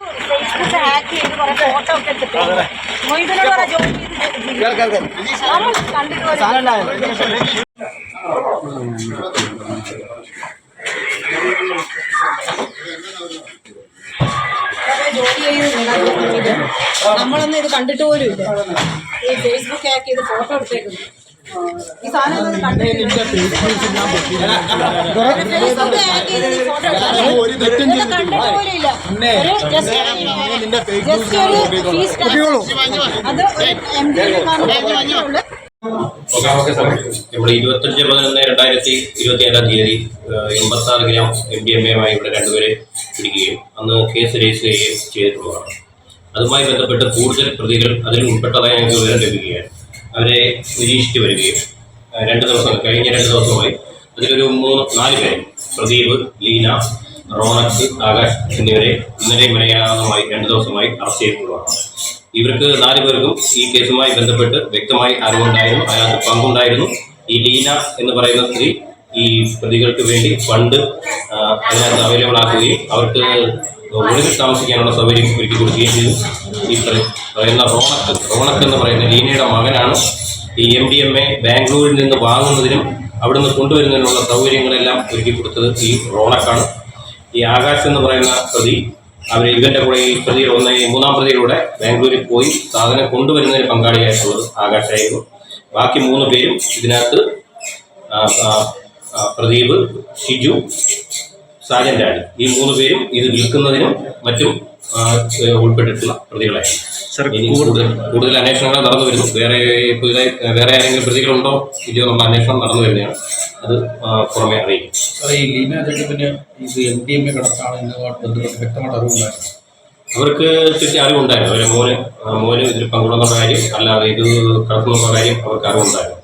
Facebook hack ചെയ്ത് കുറെ photo ഒക്കെ എടുത്തിട്ട് മൊയ്തനോട് പറ ജോലി കണ്ടിട്ട് ജോലി നമ്മളൊന്നും ഇത് കണ്ടിട്ട് പോലും ഇല്ല. ഈ ഫേസ്ബുക്ക് ഹാക്ക് ചെയ്ത് ഫോട്ടോ എടുത്തേക്കുന്നു. ഈ സാധനം ഇവിടെ ഇരുപത്തഞ്ച് പതിനൊന്ന് രണ്ടായിരത്തി ഇരുപത്തി ഏഴാം തീയതി എൺപത്തി ആറ് ഗ്രാം എം ഡി എം എമായി ഇവിടെ രണ്ടുപേരെ പിടിക്കുകയും അന്ന് കേസ് രജിസ്റ്റർ ചെയ്യുകയും ചെയ്തിട്ടുള്ളതാണ്. അതുമായി ബന്ധപ്പെട്ട് കൂടുതൽ പ്രതികൾ അതിൽ ഉൾപ്പെട്ടതായി ഞങ്ങൾക്ക് വിവരം ലഭിക്കുകയാണ്. അവരെ നിരീക്ഷിച്ചു വരികയും രണ്ട് ദിവസം കഴിഞ്ഞ രണ്ട് ദിവസമായി അതിലൊരു മൂന്ന് നാല് പേര് പ്രദീപ് ലീന റോണക്സ് ആകാശ് എന്നിവരെ ഇന്നലെ മലയാളമായി രണ്ട് ദിവസമായി അറസ്റ്റ് ചെയ്തിട്ടുള്ളതാണ്. ഇവർക്ക് നാല് പേർക്കും ഈ കേസുമായി ബന്ധപ്പെട്ട് വ്യക്തമായി അറിവുണ്ടായിരുന്നു അതിനകത്ത് പങ്കുണ്ടായിരുന്നു. ഈ ലീന എന്ന് പറയുന്ന സ്ത്രീ ഈ പ്രതികൾക്ക് വേണ്ടി ഫണ്ട് അതിനകത്ത് അവൈലബിൾ ആക്കുകയും അവർക്ക് ഒളിവിൽ താമസിക്കാനുള്ള സൗകര്യം ഒരുക്കി കൊടുക്കുകയും ചെയ്തു. ഈ പറയുന്ന റോണക്ക് റോണക്ക് എന്ന് പറയുന്ന ലീനയുടെ മകനാണ് ഈ എം ഡി എം എ ബാംഗ്ലൂരിൽ നിന്ന് വാങ്ങുന്നതിനും അവിടുന്ന് കൊണ്ടുവരുന്നതിനുള്ള സൗകര്യങ്ങളെല്ലാം ഒരുക്കി കൊടുത്തത് ഈ റോണക്കാണ്. ഈ ആകാശ് എന്ന് പറയുന്ന പ്രതി അവർ ഇവന്റെ കൂടെ ഈ പ്രതി ഒന്ന് മൂന്നാം പ്രതിയിലൂടെ ബാംഗ്ലൂരിൽ പോയി സാധനം കൊണ്ടുവരുന്നതിന് പങ്കാളിയായിട്ടുള്ളത് ആകാശായിരുന്നു ബാക്കി മൂന്ന് പേരും ഇതിനകത്ത് പ്രദീപ് ഷിജു സാജൻ ആണ് ഈ മൂന്ന് പേരും ഇത് വിൽക്കുന്നതിനും മറ്റും ഉൾപ്പെട്ടിട്ടുള്ള പ്രതികളായിരുന്നു ഇനി കൂടുതൽ കൂടുതൽ അന്വേഷണങ്ങൾ നടന്നു വരുന്നു. വേറെ പുതിയതായി വേറെ ആരെങ്കിലും പ്രതികളുണ്ടോ ഇല്ലയോ എന്നുള്ള അന്വേഷണം നടന്നു വരുന്നതാണ്. അത് പുറമെ അറിയിക്കും. സാറേ ഈ ലീന ജഗത്തിന് ഇത് എം ഡി എം എ കടത്താണ് എന്നതുമായിട്ട് ബന്ധപ്പെട്ട് വ്യക്തമായിട്ട് അറിവുണ്ടായിരുന്നു അവർക്ക് ചുറ്റി അറിവുണ്ടായിരുന്നു. അവരെ മോന് മോന് ഇതിൽ പങ്കുകൊള്ളുന്ന കാര്യം അല്ലാതെ ഇത് കടത്തുന്ന കാര്യം അവർക്ക് അറിവുണ്ടായിരുന്നു.